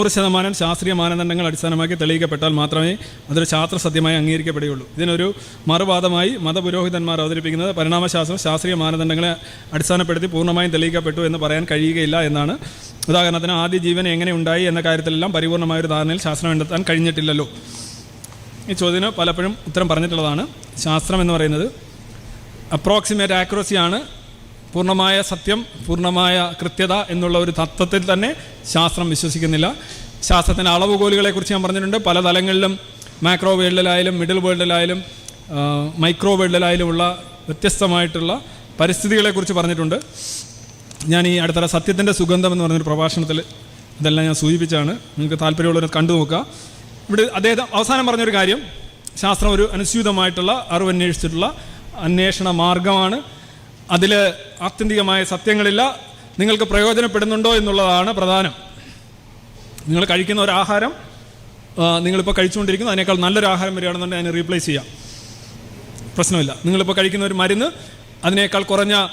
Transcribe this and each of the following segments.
നൂറ് ശതമാനം ശാസ്ത്രീയ മാനദണ്ഡങ്ങൾ അടിസ്ഥാനമാക്കി തെളിയിക്കപ്പെട്ടാൽ മാത്രമേ അതൊരു ശാസ്ത്ര സത്യമായി അംഗീകരിക്കപ്പെടുകയുള്ളൂ. ഇതിനൊരു മറുവാദമായി മതപുരോഹിതന്മാർ അവതരിപ്പിക്കുന്നത് പരിണാമശാസ്ത്രം ശാസ്ത്രീയ മാനദണ്ഡങ്ങളെ അടിസ്ഥാനപ്പെടുത്തി പൂർണമായും തെളിയിക്കപ്പെട്ടു എന്ന് പറയാൻ കഴിയുകയില്ല എന്നാണ്. ഉദാഹരണത്തിന് ആദ്യ ജീവൻ എങ്ങനെ ഉണ്ടായി എന്ന കാര്യത്തിലെല്ലാം പരിപൂർണമായ ഒരു ധാരണയിൽ ശാസ്ത്രം കണ്ടെത്താൻ കഴിഞ്ഞിട്ടില്ലല്ലോ. ഈ ചോദ്യത്തിന് പലപ്പോഴും ഉത്തരം പറഞ്ഞിട്ടുള്ളതാണ്. ശാസ്ത്രം എന്ന് പറയുന്നത് അപ്രോക്സിമേറ്റ് ആക്യുറസിയാണ് പൂർണമായ സത്യം പൂർണമായ കൃത്യത എന്നുള്ള ഒരു തത്വത്തിൽ തന്നെ ശാസ്ത്രം വിശ്വസിക്കുന്നില്ല. ശാസ്ത്രത്തിന്റെ അളവുകോലുകളെക്കുറിച്ച് ഞാൻ പറഞ്ഞിട്ടുണ്ട്. പല തലങ്ങളിലും മാക്രോ വേൾഡിലായാലും മിഡിൽ വേൾഡിലായാലും മൈക്രോ വേൾഡിലായാലും ഉള്ള വ്യത്യസ്തമായിട്ടുള്ള പരിസ്ഥിതികളെക്കുറിച്ച് പറഞ്ഞിട്ടുണ്ട്. ഞാൻ ഈ അടുത്തറ സത്യത്തിന്റെ സുഗന്ധം എന്ന് പറഞ്ഞൊരു പ്രഭാഷണത്തിൽ ഇതെല്ലാം ഞാൻ സൂചിപ്പിച്ചാണ്. നിങ്ങൾക്ക് താല്പര്യമുള്ളവർ കണ്ടു നോക്കുക. ഇവിടെ അദ്ദേഹം അവസാനം പറഞ്ഞൊരു കാര്യം. ശാസ്ത്രം ഒരു അനുസ്യൂതമായിട്ടുള്ള അറിവ് അന്വേഷിച്ചിട്ടുള്ള അന്വേഷണ മാർഗമാണ്. അതിൽ ആത്യന്തികമായ സത്യങ്ങളില്ല. നിങ്ങൾക്ക് പ്രയോജനപ്പെടുന്നുണ്ടോ എന്നുള്ളതാണ് പ്രധാനം. നിങ്ങൾ കഴിക്കുന്ന ഒരു ആഹാരം നിങ്ങളിപ്പോൾ കഴിച്ചുകൊണ്ടിരിക്കുന്നു അതിനേക്കാൾ നല്ലൊരു ആഹാരം വരികയാണെന്നുണ്ടെങ്കിൽ അതിനെ റീപ്ലേസ് ചെയ്യാം. പ്രശ്നമില്ല. നിങ്ങളിപ്പോൾ കഴിക്കുന്ന ഒരു മരുന്ന് അതിനേക്കാൾ കുറഞ്ഞ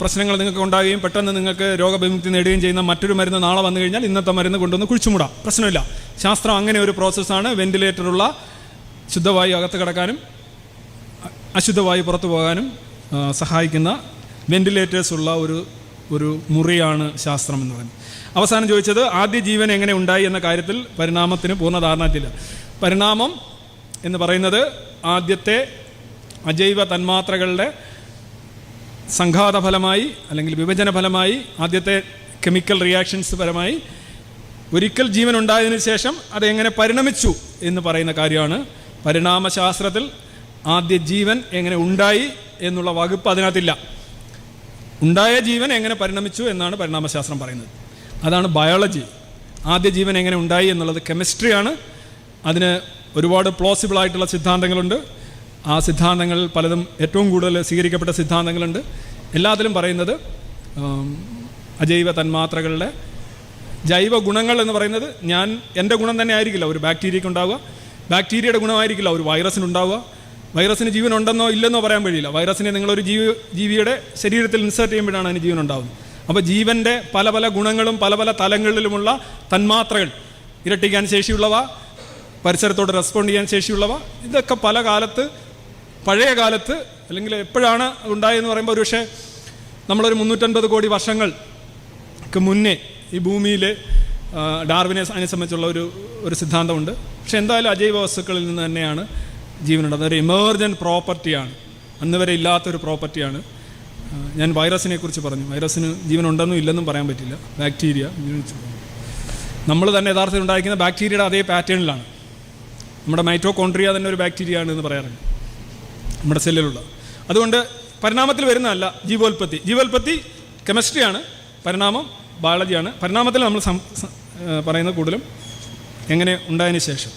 പ്രശ്നങ്ങൾ നിങ്ങൾക്ക് ഉണ്ടാകുകയും പെട്ടെന്ന് നിങ്ങൾക്ക് രോഗവിമുക്തി നേടുകയും ചെയ്യുന്ന മറ്റൊരു മരുന്ന് നാളെ വന്നു കഴിഞ്ഞാൽ ഇന്നത്തെ മരുന്ന് കൊണ്ടുവന്ന് കുഴിച്ചുമൂടാം. പ്രശ്നമില്ല. ശാസ്ത്രം അങ്ങനെ ഒരു പ്രോസസ്സാണ്. വെന്റിലേറ്ററുള്ള ശുദ്ധവായു അകത്ത് കിടക്കാനും അശുദ്ധവായു പുറത്തു പോകാനും സഹായിക്കുന്ന വെന്റിലേറ്റേഴ്സ് ഉള്ള ഒരു ഒരു മുറിയാണ് ശാസ്ത്രം എന്ന് പറയുന്നത്. അവസാനം ചോദിച്ചത് ആദ്യ ജീവൻ എങ്ങനെ ഉണ്ടായി എന്ന കാര്യത്തിൽ പരിണാമത്തിന് പൂർണ ധാരണത്തില്ല പരിണാമം എന്ന് പറയുന്നത് ആദ്യത്തെ അജൈവ തന്മാത്രകളുടെ സംഘാത ഫലമായി അല്ലെങ്കിൽ വിഭജന ഫലമായി ആദ്യത്തെ കെമിക്കൽ റിയാക്ഷൻസ് പരമായി ഒരിക്കൽ ജീവൻ ഉണ്ടായതിനു ശേഷം അതെങ്ങനെ പരിണമിച്ചു എന്ന് പറയുന്ന കാര്യമാണ് പരിണാമശാസ്ത്രത്തിൽ ആദ്യ ജീവൻ എങ്ങനെ ഉണ്ടായി എന്നുള്ള വകുപ്പ് അതിനകത്തില്ല. ഉണ്ടായ ജീവൻ എങ്ങനെ പരിണമിച്ചു എന്നാണ് പരിണാമശാസ്ത്രം പറയുന്നത്. അതാണ് ബയോളജി ആദ്യ ജീവൻ എങ്ങനെ ഉണ്ടായി എന്നുള്ളത് കെമിസ്ട്രിയാണ് അതിന് ഒരുപാട് പ്ലോസിബിൾ ആയിട്ടുള്ള സിദ്ധാന്തങ്ങളുണ്ട്. ആ സിദ്ധാന്തങ്ങൾ പലതും ഏറ്റവും കൂടുതൽ സ്വീകരിക്കപ്പെട്ട സിദ്ധാന്തങ്ങളുണ്ട്. എല്ലാത്തിലും പറയുന്നത് അജൈവ തന്മാത്രകളുടെ ജൈവ ഗുണങ്ങൾ എന്ന് പറയുന്നത് ഞാൻ എന്റെ ഗുണം തന്നെ ആയിരിക്കില്ല ഒരു ബാക്ടീരിയക്ക് ഉണ്ടാവുക. ബാക്ടീരിയയുടെ ഗുണമായിരിക്കില്ല ഒരു വൈറസിന് ഉണ്ടാവുക. വൈറസിന് ജീവൻ ഉണ്ടെന്നോ ഇല്ലെന്നോ പറയാൻ കഴിയില്ല. വൈറസിനെ നിങ്ങളൊരു ജീവി ജീവിയുടെ ശരീരത്തിൽ ഇൻസേർട്ട് ചെയ്യുമ്പോഴാണ് അതിന് ജീവൻ ഉണ്ടാകുന്നത് അപ്പോൾ ജീവന്റെ പല പല ഗുണങ്ങളും പല പല തലങ്ങളിലുമുള്ള തന്മാത്രകൾ ഇരട്ടിക്കാൻ ശേഷിയുള്ളവ പരിസരത്തോട് റെസ്പോണ്ട് ചെയ്യാൻ ശേഷിയുള്ളവ ഇതൊക്കെ പല കാലത്ത് പഴയ കാലത്ത് അല്ലെങ്കിൽ എപ്പോഴാണ് ഉണ്ടായെന്ന് പറയുമ്പോൾ ഒരു പക്ഷേ നമ്മളൊരു മുന്നൂറ്റൻപത് കോടി വർഷങ്ങൾക്ക് മുന്നേ ഈ ഭൂമിയിൽ ഡാർവിനെ സംബന്ധിച്ചുള്ള ഒരു ഒരു സിദ്ധാന്തമുണ്ട്. പക്ഷെ എന്തായാലും അജൈവ വസ്തുക്കളിൽ നിന്ന് തന്നെയാണ് ജീവനുള്ളത് അതൊരു എമേർജന്റ് പ്രോപ്പർട്ടിയാണ് അന്ന് വരെ ഇല്ലാത്തൊരു പ്രോപ്പർട്ടിയാണ് ഞാൻ വൈറസിനെ കുറിച്ച് പറഞ്ഞു. വൈറസിന് ജീവനുണ്ടെന്നും ഇല്ലെന്നും പറയാൻ പറ്റില്ല. ബാക്ടീരിയ നമ്മൾ തന്നെ യഥാർത്ഥത്തിൽ ഉണ്ടായിരിക്കുന്ന ബാക്ടീരിയയുടെ അതേ പാറ്റേണിലാണ് നമ്മുടെ മൈറ്റോകോൺട്രിയ തന്നെ ഒരു ബാക്ടീരിയ ആണ് എന്ന് പറയാറുണ്ട്. നമ്മുടെ സെല്ലിലുള്ള അതുകൊണ്ട് പരിണാമത്തിൽ വരുന്നതല്ല ജീവോൽപത്തി. ജീവോൽപത്തി കെമിസ്ട്രിയാണ് പരിണാമം ബയോളജിയാണ് പരിണാമത്തിൽ നമ്മൾ പറയുന്നത് കൂടുതലും എങ്ങനെ ഉണ്ടായതിന് ശേഷം.